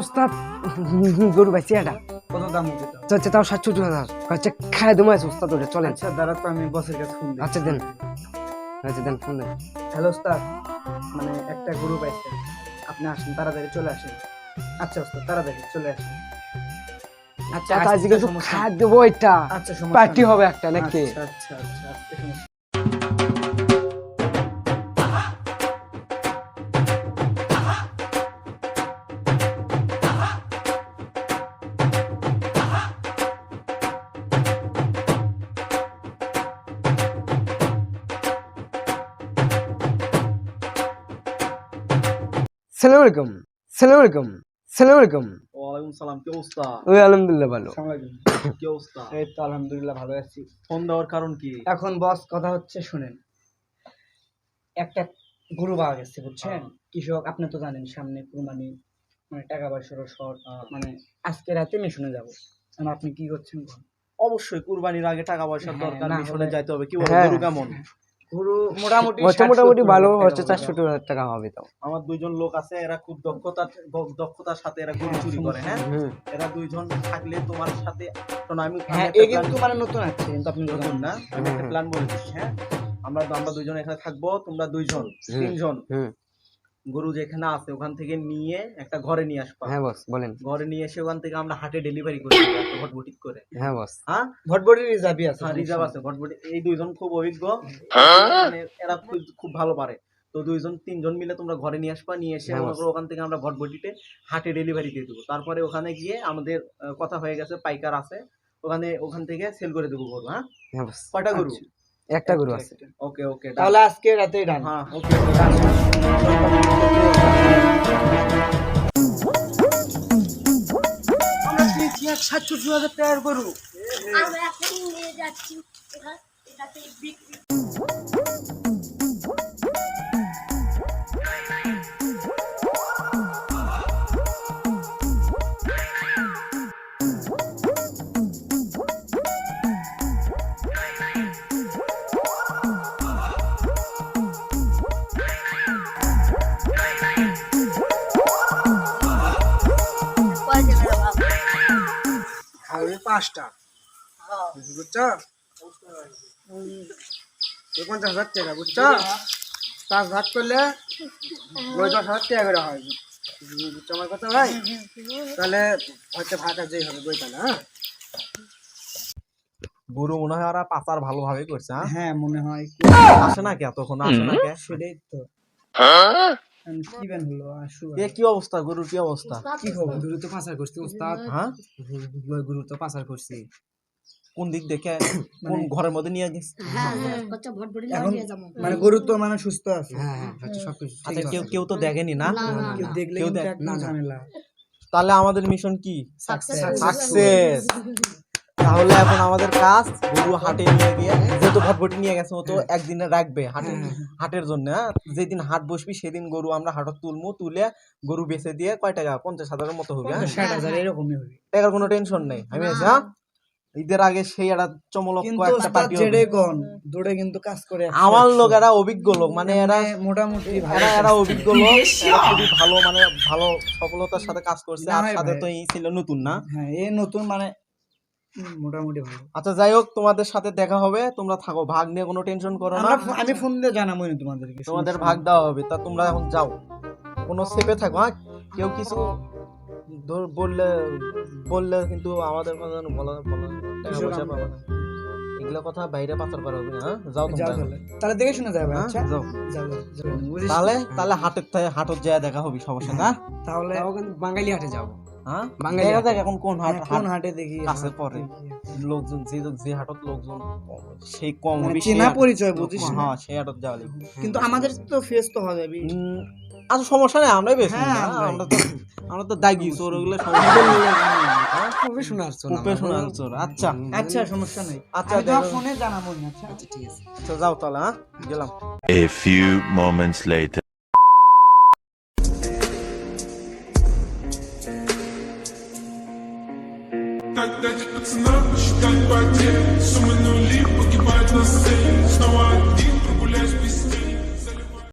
ওস্তাদ গরু ভাই চেয়ারটা কত দাম হচ্ছে তাও? হাজার হচ্ছে খায় দুমাই ওস্তাদ ওটা চলেন। আচ্ছা দাঁড়া তো আমি বসের কাছে ফোন দিই আচ্ছা দেন। আচ্ছা দেন ফোন দেন। হ্যালো ওস্তাদ মানে একটা গরু পাইছে। আপনি আসেন তাড়াতাড়ি চলে আসেন। আচ্ছা ওস্তাদ তাড়াতাড়ি চলে আসেন। আচ্ছা আচ্ছা আজকে আসতে একটু দেবো এটা। আচ্ছা পার্টি হবে একটা নাকি? আচ্ছা আচ্ছা আচ্ছা সালাম আলাইকুম সালাম আলাইকুম সালাম আলাইকুম ওয়ালাইকুম সালাম কি অবস্থা? ওই আলহামদুলিল্লাহ ভালো। কি অবস্থা? এই তো আলহামদুলিল্লাহ ভালো আছি। ফোন দেওয়ার কারণ কি? এখন বস কথা হচ্ছে শুনেন। একটা গরু পাওয়া গেছে বুঝছেন? কৃষক আপনি তো জানেন সামনে কুরবানি মানে টাকা পয়সারও শর্ট মানে আজকে রাতে মিশনে যাব। এখন আপনি কি করছেন অবশ্যই কুরবানির আগে টাকা পয়সার হ্যাঁ, দরকার মিশনে যাইতে হবে। কি বলো হ্যাঁ। গরু কেমন? গরু মোটামুটি হচ্ছে মোটামুটি ভালো হচ্ছে হবে। হাজার টাকা হবে তো। আমার দুইজন লোক আছে এরা খুব দক্ষতা দক্ষতার সাথে এরা গরু হ্যাঁ, চুরি করে হ্যাঁ? এরা দুইজন থাকলে তোমার সাথে আমি হ্যাঁ একটা এ কিন্তু মানে নতুন আছে কিন্তু আপনি নতুন নতুন না? আমি একটা প্ল্যান বলে দিচ্ছি হ্যাঁ? আমরা আমরা দুইজন এখানে থাকব তোমরা দুইজন। তিনজন। হুম। গরু যেখানে আছে ওখান থেকে নিয়ে একটা ঘরে নিয়ে আসবা। হ্যাঁ বস বলেন। ঘরে নিয়ে এসে ওখান থেকে আমরা হাটে ডেলিভারি করি ভটভটি করে। হ্যাঁ বস হ্যাঁ? ভটভটি রিজার্ভই আছে হ্যাঁ রিজার্ভ আছে ভটভটি এই দুইজন খুব অভিজ্ঞ। মানে এরা খুব খুব ভালো পারে। তো দুইজন তিনজন মিলে তোমরা ঘরে নিয়ে আসবা নিয়ে এসে হ্যাঁ, ওখান থেকে আমরা ভটভটিতে হাটে ডেলিভারি দিয়ে দেবো। তারপরে ওখানে গিয়ে আমাদের কথা হয়ে গেছে পাইকার আছে ওখানে ওখান থেকে সেল করে দেবো গরু হ্যাঁ? হ্যাঁ বস কয়টা গরু? আচ্ছা। একটা গরু আছে। ওকে ওকে তাহলে আজকে রাতেই ডান হ্যাঁ ওকে আমরা কি এক সাতষট্টি হাজার টাকার গরু। আমরা এখন নিয়ে যাচ্ছি এটা এটাতে বিক্রি। খাবে পাঁচটা। হ্যাঁ। বুঝছ? পঞ্চাশ হাজার টাকা বুঝছ? পাঁচ ভাগ করলে ওই দশ হাজার টাকা করে হয়। বুঝছ আমার কথা ভাই? তাহলে হয়তো ভাগটা যেই হবে বই তাহলে হ্যাঁ? গরু মনে হয় ওরা পাচার ভালোভাবে করছে হ্যাঁ? হ্যাঁ মনে হয়। আসে না কে এতক্ষণ? আসে না কে সেটাই তো। এ কি অবস্থা গরুর কি অবস্থা? কি খবর? গরু তো পাচার করছি উস্তাদ। হ্যাঁ? গরু তো পাচার করছি। কোন দিক দেখে? কোন ঘরের মধ্যে নিয়ে গেছে? হ্যাঁ, হ্যাঁ। মানে গরু তো মানে সুস্থ আছে। হ্যাঁ হ্যাঁ আচ্ছা কেউ কেউ তো দেখেনি না? কেউ। দেখলে। তাহলে আমাদের মিশন কি? সাকসেস তাহলে এখন আমাদের কাজ গরু হাটে নিয়ে গিয়ে যেহেতু ভটভটি নিয়ে গেছে ও তো একদিনে রাখবে হাটে হাটের জন্য হ্যাঁ? যেদিন হাট বসবি সেদিন গরু আমরা হাটত তুলমু তুলে গরু বেচে দিয়ে কয় টাকা? পঞ্চাশ হাজারের মতো হবে হ্যাঁ? ষাট হাজার এরকমই হবে। টাকার কোনো টেনশন নেই। আমি আছি হ্যাঁ? ঈদের আগে সেই একটা চমলক কিন্তু একটা পার্টি জেডে কোন দৌড়ে কিন্তু কাজ করে আমার লোক এরা অভিজ্ঞ লোক মানে এরা মানে মোটামুটি ভালো। এরা এরা অভিজ্ঞ লোক খুবই ভালো মানে ভালো সফলতার সাথে কাজ করছে আর সাথে তো এই ছিল নতুন না? হ্যাঁ এ নতুন মানে মোটামুটি ভালো। আচ্ছা যাই হোক তোমাদের সাথে দেখা হবে। তোমরা থাকো ভাগ নিয়ে কোনো টেনশন করো না। আমি ফোন দিয়ে জানাবোই না তোমাদেরকে তোমাদের ভাগ দেওয়া হবে তা তোমরা এখন যাও। কোনো সেপে থাকো হ্যাঁ? কেউ কিছু ধর- বললে বললে কিন্তু আমাদের কথা যেন বলা বলা টাকা পয়সা পাবো না এগুলো কথা বাইরে পাচার করা হবে না হ্যাঁ? যাও তোমরা তাহলে। তাহলে দেখে শুনে যাবে হ্যাঁ? আচ্ছা? যাও? তাহলে তাহলে হাটের থেকে হাটত যায় দেখা হবে সবার সাথে হ্যাঁ তাহলে কিন্তু বাঙালি হাটে যাব। হ্যাঁ? দেখা হাটে। যাক এখন কোন হাট হ্যাঁ, কোন হাটে দেখি। কাছে হাট লোকজন যে যে হাটত লোকজন সেই কম মানে চেনা পরিচয় বুঝিস হ্যাঁ সেই হাটত যাওয়া কিন্তু আমাদের তো ফেস তো হবে আচ্ছা সমস্যা নেই আমরাই বেশি হ্যাঁ। আমরা তো আমরা তো দাগি চোর ওগুলো। হ্যাঁ? প্রফেশনাল প্রফেশনাল চোর আচ্ছা। আচ্ছা সমস্যা নেই। আচ্ছা, তোমার ফোনে জানাব আচ্ছা ঠিক আছে। আচ্ছা যাও তাহলে হ্যাঁ? গেলাম। A few moments later. Как дать пацанам посчитать потерь. Суммы нули погибают на сцене. Снова один.